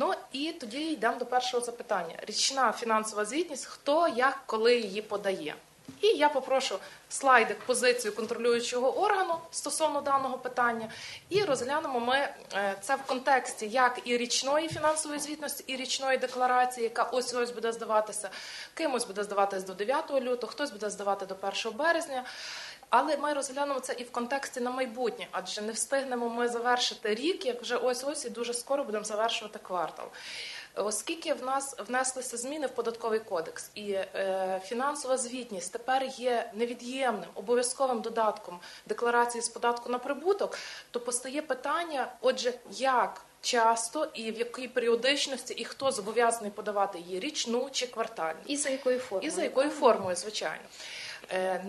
Ну і тоді йдемо до першого запитання: річна фінансова звітність, хто як коли її подає. І я попрошу слайдик позицію контролюючого органу стосовно даного питання, і розглянемо ми е, це в контексті як і річної фінансової звітності, і річної декларації, яка ось ось буде здаватися. Кимось буде здаватися до 9 лютого, хтось буде здавати до 1 березня. Але ми розглянемо це і в контексті на майбутнє, адже не встигнемо ми завершити рік, як вже ось ось і дуже скоро будемо завершувати квартал. Оскільки в нас внеслися зміни в податковий кодекс, і е, фінансова звітність тепер є невід'ємним обов'язковим додатком декларації з податку на прибуток, то постає питання: отже, як часто і в якій періодичності, і хто зобов'язаний подавати її річну чи квартальну, І за якою формою? і за якою формою, звичайно. Е,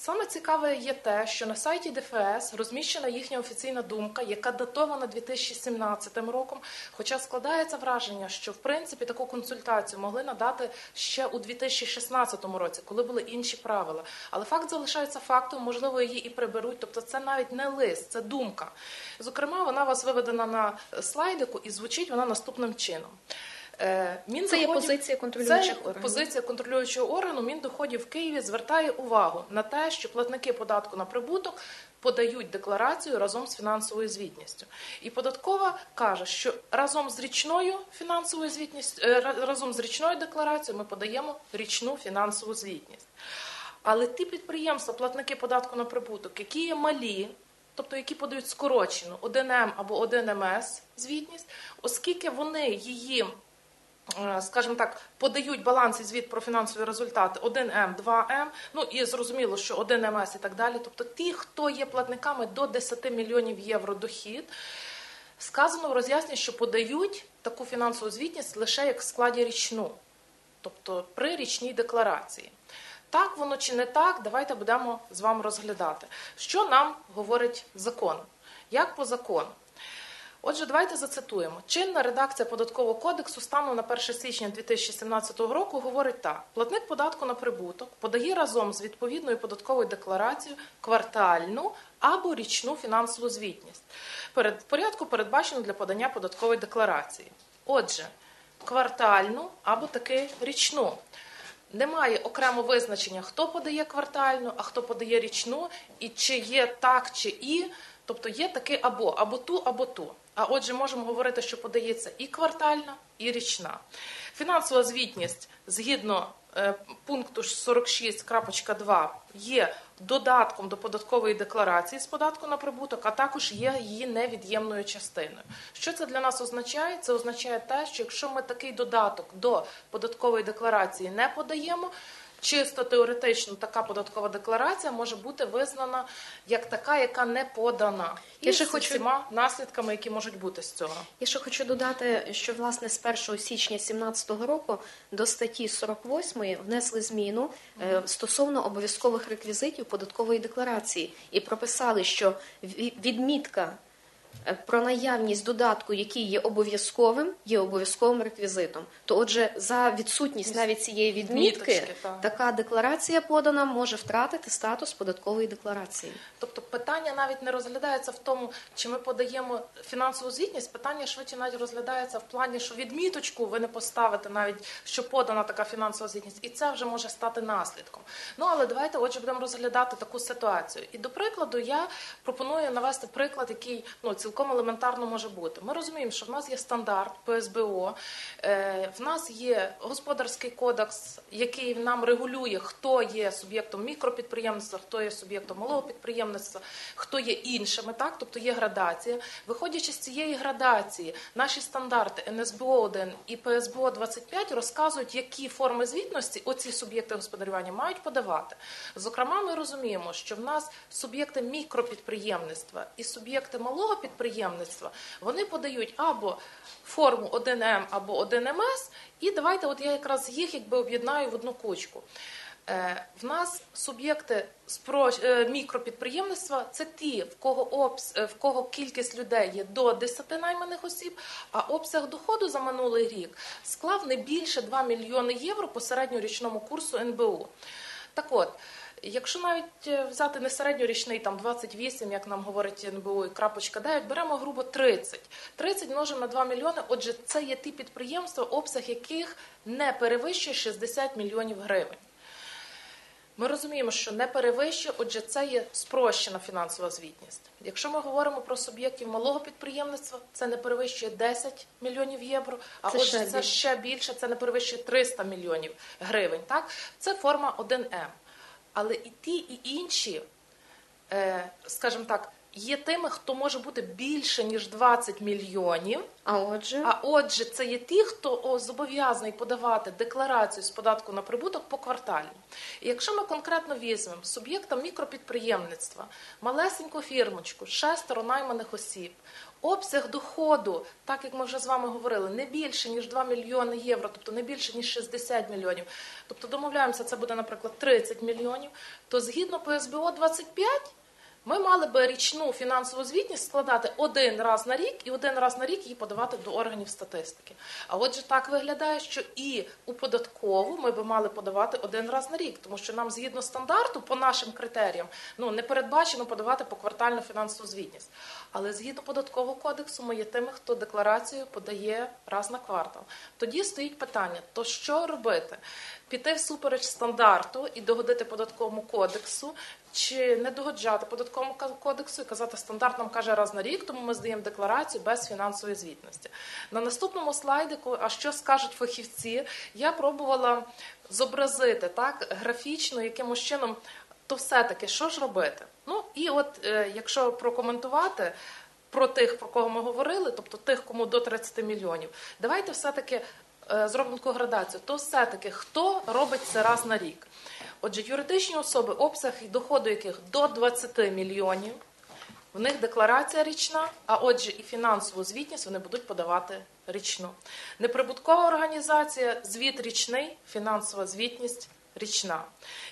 Саме цікаве є те, що на сайті ДФС розміщена їхня офіційна думка, яка датована 2017 роком. Хоча складається враження, що в принципі таку консультацію могли надати ще у 2016 році, коли були інші правила. Але факт залишається фактом, можливо, її і приберуть. Тобто, це навіть не лист, це думка. Зокрема, вона у вас виведена на слайдику і звучить вона наступним чином. Е, Це є позиція контролюючих це органів. позиція контролюючого органу Міндоходів в Києві звертає увагу на те, що платники податку на прибуток подають декларацію разом з фінансовою звітністю. І податкова каже, що разом з річною фінансовою звітністю, е, разом з річною декларацією ми подаємо річну фінансову звітність. Але ті підприємства, платники податку на прибуток, які є малі, тобто які подають скорочену 1М або 1МС звітність, оскільки вони її скажімо так, подають баланс і звіт про фінансові результати 1М, 2М, ну і зрозуміло, що 1МС і так далі. Тобто ті, хто є платниками до 10 мільйонів євро дохід, сказано в роз'ясненні, що подають таку фінансову звітність лише як в складі річну, тобто при річній декларації. Так воно чи не так, давайте будемо з вами розглядати. Що нам говорить закон? Як по закону? Отже, давайте зацитуємо. Чинна редакція податкового кодексу станом на 1 січня 2017 року говорить так: платник податку на прибуток подає разом з відповідною податковою декларацією квартальну або річну фінансову звітність. Перед порядку передбачено для подання податкової декларації. Отже, квартальну або таки річну. Немає окремо визначення, хто подає квартальну, а хто подає річну, і чи є так, чи і. Тобто є таке або, або ту, або ту. А отже, можемо говорити, що подається і квартальна, і річна. Фінансова звітність згідно е, пункту 46.2 є додатком до податкової декларації з податку на прибуток, а також є її невід'ємною частиною. Що це для нас означає? Це означає те, що якщо ми такий додаток до податкової декларації не подаємо, чисто теоретично така податкова декларація може бути визнана як така, яка не подана. Я І ще з хочу- усіма наслідками, які можуть бути з цього. Я ще хочу додати, що власне з 1 січня 2017 року до статті 48 внесли зміну е, стосовно обов'язкових реквізитів податкової декларації і прописали, що ві- відмітка про наявність додатку, який є обов'язковим, є обов'язковим реквізитом. То, отже, за відсутність навіть цієї відмітки, Відміточки, так. така декларація подана може втратити статус податкової декларації. Тобто питання навіть не розглядається в тому, чи ми подаємо фінансову звітність. Питання швидше навіть розглядається в плані, що відміточку ви не поставите навіть, що подана така фінансова звітність, і це вже може стати наслідком. Ну але давайте, отже, будемо розглядати таку ситуацію. І до прикладу, я пропоную навести приклад, який ну цілком елементарно може бути. Ми розуміємо, що в нас є стандарт ПСБО, е, в нас є господарський кодекс, який нам регулює, хто є суб'єктом мікропідприємництва, хто є суб'єктом малого підприємництва, хто є іншими, так тобто є градація. Виходячи з цієї градації, наші стандарти НСБО 1 і ПСБО 25 розказують, які форми звітності оці суб'єкти господарювання мають подавати. Зокрема, ми розуміємо, що в нас суб'єкти мікропідприємництва і суб'єкти малого підприємництва вони подають або форму 1М або 1МС, і давайте, от я якраз їх якби об'єднаю в одну кучку. Е, В нас суб'єкти е, мікропідприємництва це ті, в кого обс... е, в кого кількість людей є до 10 найманих осіб, а обсяг доходу за минулий рік склав не більше 2 мільйони євро по середньорічному курсу НБУ. Так от, Якщо навіть е, взяти не середньорічний, там 28, як нам говорить НБУ, і крапочка 9, беремо грубо 30. 30 множимо на 2 мільйони, отже, це є ті підприємства, обсяг яких не перевищує 60 мільйонів гривень. Ми розуміємо, що не перевищує, отже, це є спрощена фінансова звітність. Якщо ми говоримо про суб'єктів малого підприємництва, це не перевищує 10 мільйонів євро, а Це отже, ще це більше. ще більше, це не перевищує 300 мільйонів гривень. Так? Це форма 1М. Але і ті, і інші, е, скажімо так, є тими, хто може бути більше, ніж 20 мільйонів. А отже, А отже, це є ті, хто о, зобов'язаний подавати декларацію з податку на прибуток поквартально. І якщо ми конкретно візьмемо суб'єкта мікропідприємництва, малесеньку фірмочку, шестеро найманих осіб, обсяг доходу, так як ми вже з вами говорили, не більше ніж 2 мільйони євро, тобто не більше ніж 60 мільйонів. Тобто домовляємося, це буде, наприклад, 30 мільйонів. То згідно ПСБО 25 ми мали би річну фінансову звітність складати один раз на рік і один раз на рік її подавати до органів статистики. А отже, так виглядає, що і у податкову ми би мали подавати один раз на рік, тому що нам згідно стандарту, по нашим критеріям, ну не передбачено подавати поквартальну фінансову звітність. Але згідно податкового кодексу, ми є тими, хто декларацію подає раз на квартал. Тоді стоїть питання: то що робити? Піти всупереч стандарту і догодити податковому кодексу, чи не догоджати податковому кодексу і казати, стандарт нам каже раз на рік, тому ми здаємо декларацію без фінансової звітності. На наступному слайдику, а що скажуть фахівці, я пробувала зобразити так графічно, якимось чином, то все-таки що ж робити? Ну і от е, якщо прокоментувати. Про тих, про кого ми говорили, тобто тих, кому до 30 мільйонів, давайте все-таки зробимо таку градацію. То все-таки хто робить це раз на рік? Отже, юридичні особи, обсяг доходу яких до 20 мільйонів, в них декларація річна, а отже, і фінансову звітність вони будуть подавати річну. Неприбуткова організація, звіт річний, фінансова звітність річна.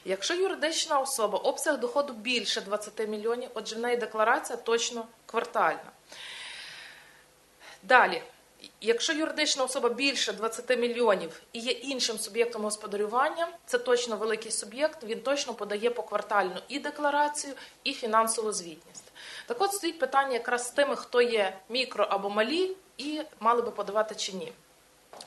Якщо юридична особа, обсяг доходу більше 20 мільйонів, отже, в неї декларація точно квартальна. Далі, якщо юридична особа більше 20 мільйонів і є іншим суб'єктом господарювання, це точно великий суб'єкт, він точно подає поквартальну і декларацію, і фінансову звітність. Так от стоїть питання якраз з тими, хто є мікро або малі, і мали би подавати чи ні.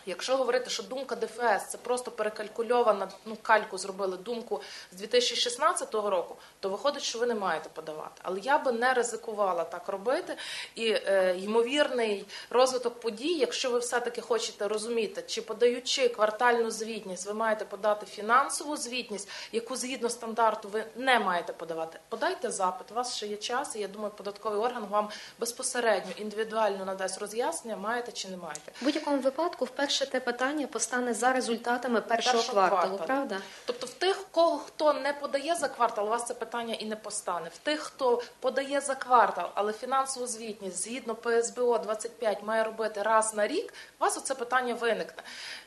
Якщо говорити, що думка ДФС це просто перекалькульована, ну кальку зробили думку з 2016 року, то виходить, що ви не маєте подавати. Але я би не ризикувала так робити. І е, ймовірний розвиток подій, якщо ви все-таки хочете розуміти, чи подаючи квартальну звітність, ви маєте подати фінансову звітність, яку згідно стандарту ви не маєте подавати. Подайте запит, у вас ще є час, і я думаю, податковий орган вам безпосередньо індивідуально надасть роз'яснення, маєте чи не маєте. в будь-якому випадку, вперше те питання постане за результатами першого, Першого кварталу, кварталу. правда? Тобто в тих, кого хто не подає за квартал, у вас це питання і не постане. В тих, хто подає за квартал, але фінансову звітність згідно ПСБО 25 має робити раз на рік, у вас оце питання виникне.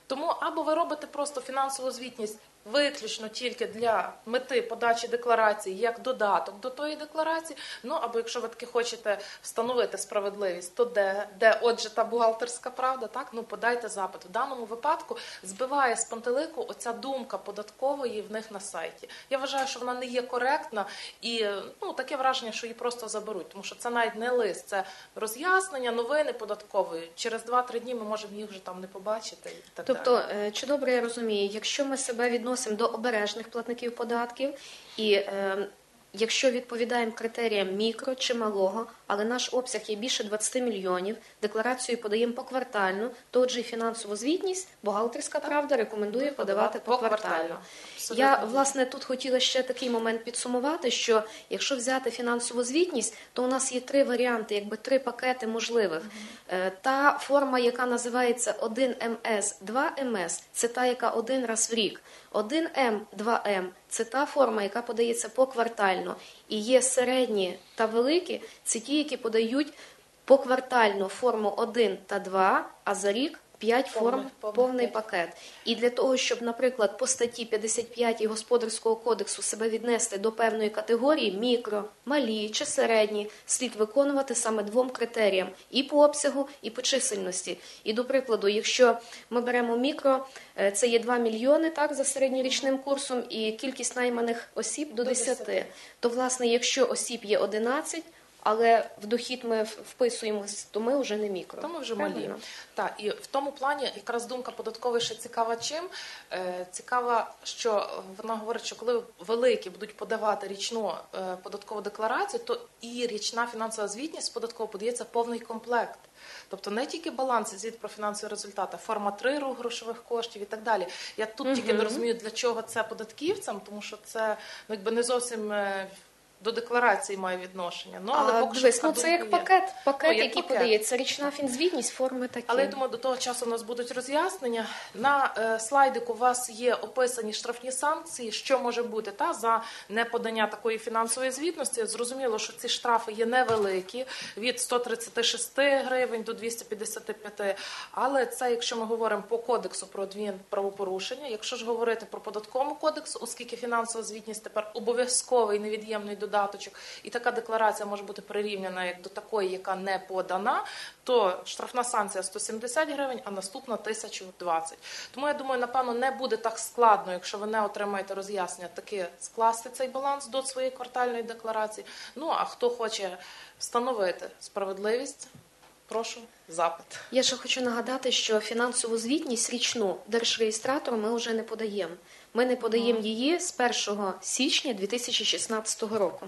Тому або ви робите просто фінансову звітність виключно тільки для мети подачі декларації як додаток до тої декларації. Ну або якщо ви таки хочете встановити справедливість, то де, де отже та бухгалтерська правда, так ну подайте запит. В даному випадку збиває з пантелику оця думка податкової в них на сайті. Я вважаю, що вона не є коректна і ну таке враження, що її просто заберуть, тому що це навіть не лист, це роз'яснення новини податкової. Через 2-3 дні ми можемо їх вже там не побачити. І так Тобто, далі. е, чи добре я розумію, якщо ми себе відносимо до обережних платників податків, і е, якщо відповідаємо критеріям мікро чи малого, але наш обсяг є більше 20 мільйонів, декларацію подаємо поквартально, то отже і фінансову звітність бухгалтерська правда рекомендує подавати поквартально. Абсолютно Я власне тут хотіла ще такий момент підсумувати, що якщо взяти фінансову звітність, то у нас є три варіанти, якби три пакети можливих. Е, Та форма, яка називається 1МС, 2МС, це та, яка один раз в рік. 1М, 2М це та форма, яка подається поквартально. І є середні та великі, це ті, які подають поквартально форму 1 та 2, а за рік П'ять форм, Повний- пакет. І для того, щоб, наприклад, по статті 55 Господарського кодексу себе віднести до певної категорії мікро, малі чи середні, слід виконувати саме двом критеріям і по обсягу, і по чисельності. І до прикладу, якщо ми беремо мікро, е, це є 2 мільйони так за середньорічним курсом, і кількість найманих осіб до До 10, 10. то власне, якщо осіб є 11, але в дохід ми вписуємось, то ми вже не мікро. То ми вже малі. Так, і в тому плані якраз думка податкової ще цікава чим. Е, цікава, що вона говорить, що коли великі будуть подавати річну е, податкову декларацію, то і річна фінансова звітність податково подається повний комплект. Тобто не тільки баланс і звіт про фінансові результати, форма триру грошових коштів і так далі. Я тут тільки не розумію, для чого це податківцям, тому що це ну, якби не зовсім е, до декларації має відношення. Ну, але а, поки дивись, що ну це як є. пакет, пакет, Ну, як який пакет. подається. Річна фінзвітність, форми такі. Але я думаю, до того часу у нас будуть роз'яснення. На е, слайдику у вас є описані штрафні санкції, що може бути та за неподання такої фінансової звітності. Зрозуміло, що ці штрафи є невеликі від 136 гривень до 255. Але це, якщо ми говоримо по кодексу про адмінправопорушення, якщо ж говорити про податковому кодексу, оскільки фінансова звітність тепер обов'язковий невід'ємний додаточок, і така декларація може бути прирівняна як до такої, яка не подана, то штрафна санкція 170 гривень, а наступна 1020. Тому я думаю, напевно, не буде так складно, якщо ви не отримаєте роз'яснення, таки скласти цей баланс до своєї квартальної декларації. Ну а хто хоче встановити справедливість, прошу запит. Я ще хочу нагадати, що фінансову звітність річну держреєстратору ми вже не подаємо. Ми не подаємо її з 1 січня 2016 року.